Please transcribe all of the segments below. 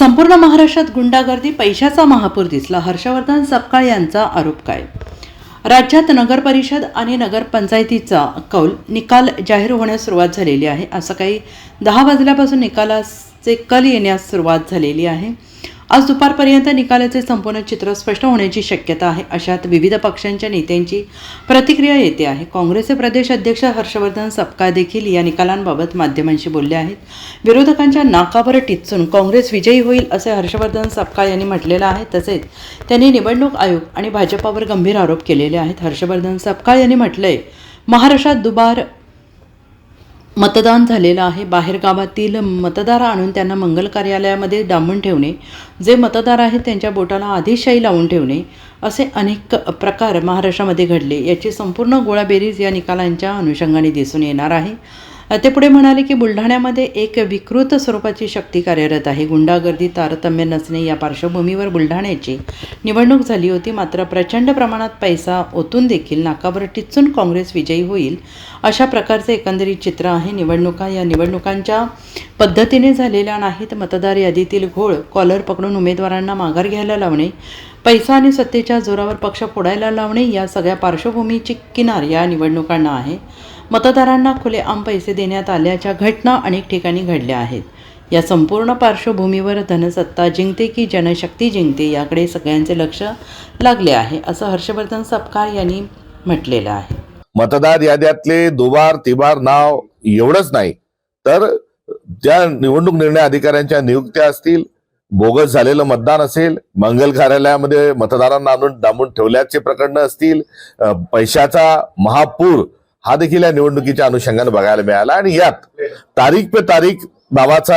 संपूर्ण महाराष्ट्रात गुंडागर्दी पैशाचा महापूर दिसला. हर्षवर्धन सपकाळ यांचा आरोप काय? राज्यात नगरपरिषद आणि नगरपंचायतीचा कौल निकाल जाहीर होण्यास सुरुवात झालेली आहे. असं काही दहा वाजल्यापासून निकालाचे कल येण्यास सुरुवात झालेली आहे. आज दुपारपर्यंत निकालाचे संपूर्ण चित्र स्पष्ट होण्याची शक्यता आहे. अशात विविध पक्षांच्या नेत्यांची प्रतिक्रिया येते आहे. काँग्रेसचे प्रदेश अध्यक्ष हर्षवर्धन सपकाळ देखील या निकालांबाबत माध्यमांशी बोलले आहेत. विरोधकांच्या नाकावर टिचून काँग्रेस विजयी होईल असे हर्षवर्धन सपकाळ यांनी म्हटलेलं आहे. तसेच त्यांनी निवडणूक आयोग आणि भाजपावर गंभीर आरोप केलेले आहेत. हर्षवर्धन सपकाळ यांनी म्हटलंय महाराष्ट्रात दुबार मतदान झालेलं आहे. बाहेरगावातील मतदार आणून त्यांना मंगल कार्यालयामध्ये डांबून ठेवणे जे मतदार आहेत त्यांच्या बोटाला आधीशाही लावून ठेवणे असे अनेक प्रकार महाराष्ट्रामध्ये घडले. याची संपूर्ण गोळाबेरीज या निकालांच्या अनुषंगाने दिसून येणार आहे. ते पुढे म्हणाले की बुलढाण्यामध्ये एक विकृत स्वरूपाची शक्ती कार्यरत आहे. गुंडागर्दी तारतम्य नसणे या पार्श्वभूमीवर बुलढाण्याची निवडणूक झाली होती. मात्र प्रचंड प्रमाणात पैसा ओतून देखील नाकावर टिचून काँग्रेस विजयी होईल अशा प्रकारचे एकंदरीत चित्र आहे. निवडणुका या निवडणुकांच्या पद्धतीने झालेल्या नाहीत मतदार यादीतील घोळ कॉलर पकडून उमेदवारांना माघार घ्यायला लावणे पैसा आणि सत्तेच्या जोरावर पक्ष फोडायला लावणे या सगळ्या पार्श्वभूमीची किनार या निवडणुकांना आहे. मतदारांना खुलेआम पैसे देण्यात आल्याच्या घटना अनेक ठिकाणी घडल्या आहेत. या संपूर्ण पार्श्वभूमीवर धनसत्ता जिंकते की जनशक्ती जिंकते याकडे सगळ्यांचे लक्ष लागले आहे असं हर्षवर्धन सपकाळ यांनी म्हटलेलं आहे. मतदार याद्यातले दुबार तिबार नाव एवढंच नाही तर ज्या निवडणूक निर्णय अधिकाऱ्यांच्या नियुक्त्या असतील बोगस झालेलं मतदान असेल मंगल कार्यालयामध्ये मतदारांना आणून डांबून ठेवल्याचे प्रकरण असतील पैशाचा महापूर हा देखील या निवडणुकीच्या अनुषंगाने बघायला मिळाला. आणि यात तारीख पे तारीख नावाचा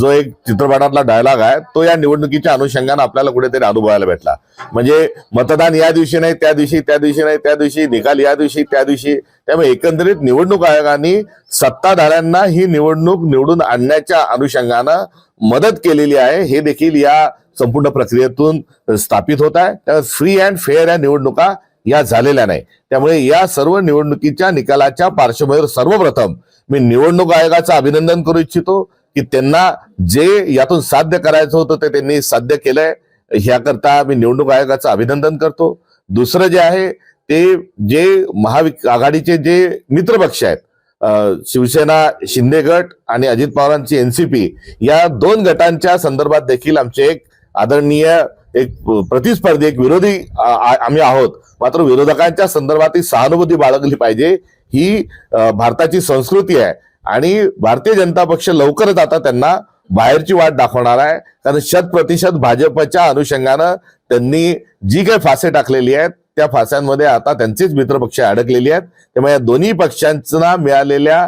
जो एक चित्रपटातला डायलॉग आहे तो या निवडणुकीच्या अनुषंगाने आपल्याला कुठेतरी अनुभवायला भेटला. म्हणजे मतदान या दिवशी नाही त्या दिवशी त्या दिवशी नाही त्या दिवशी निकाल या दिवशी त्या दिवशी. त्यामुळे एकंदरीत निवडणूक आयोगाने सत्ताधाऱ्यांना ही निवडणूक निवडून आणण्याच्या अनुषंगानं मदत केलेली आहे. हे देखील या संपूर्ण प्रक्रियेतून स्थापित होत आहे. फ्री अँड फेअर या निवडणुका या झालेल्या नाही. त्यामुळे या सर्व निवडणुकीच्या निकालाच्या पार्श्वभूमीवर सर्वप्रथम मी निवडणूक आयोगाचं अभिनंदन करू इच्छितो की त्यांना जे यातून साध्य करायचं होतं ते त्यांनी साध्य केलंय. ह्याकरता मी निवडणूक आयोगाचं अभिनंदन करतो. दुसरं जे आहे ते जे महाविक आघाडीचे जे मित्रपक्ष आहेत शिवसेना शिंदे गट आणि अजित पवारांची एनसीपी या दोन गटांच्या संदर्भात देखील आमचे एक आदरणीय एक प्रतिस्पर्धी एक विरोधी आम्ही आहोत. मात्र विरोधकांच्या संदर्भात ही सहानुभूती बाळगली पाहिजे. ही भारताची संस्कृती आहे. आणि भारतीय जनता पक्ष लवकरच आता त्यांना बाहेरची वाट दाखवणार आहे. कारण शत प्रतिशत भाजपच्या अनुषंगानं त्यांनी जी काही फासे टाकलेली आहेत त्या फास्यांमध्ये आता त्यांचीच मित्रपक्ष अडकलेली आहेत. त्यामुळे या दोन्ही पक्षांना मिळालेल्या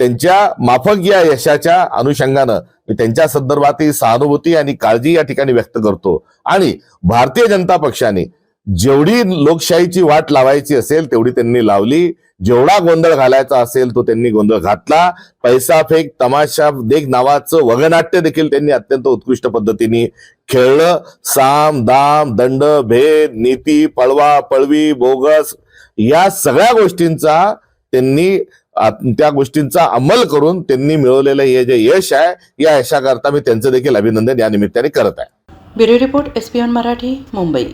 त्यांच्या माफक या यशाच्या अनुषंगानं मी त्यांच्या संदर्भातील सहानुभूती आणि काळजी या ठिकाणी व्यक्त करतो. आणि भारतीय जनता पक्षाने जेवढी लोकशाहीची वाट लावायची असेल तेवढी त्यांनी लावली. जेवढा गोंधळ घालायचा असेल तो त्यांनी गोंधळ घातला. पैसा फेक तमाशा देख नावाचं वगनाट्य देखील त्यांनी अत्यंत उत्कृष्ट पद्धतीने खेळलं. साम दाम दंड भेद नीती पळवा पळवी बोगस या सगळ्या गोष्टींचा त्यांनी त्या गोष्टींचा अंमल करून त्यांनी मिळवलेलं हे जे यश आहे या यशाकरता मी त्यांचं देखील अभिनंदन या निमित्ताने करत आहे. Bureau report S P Marathi Mumbai.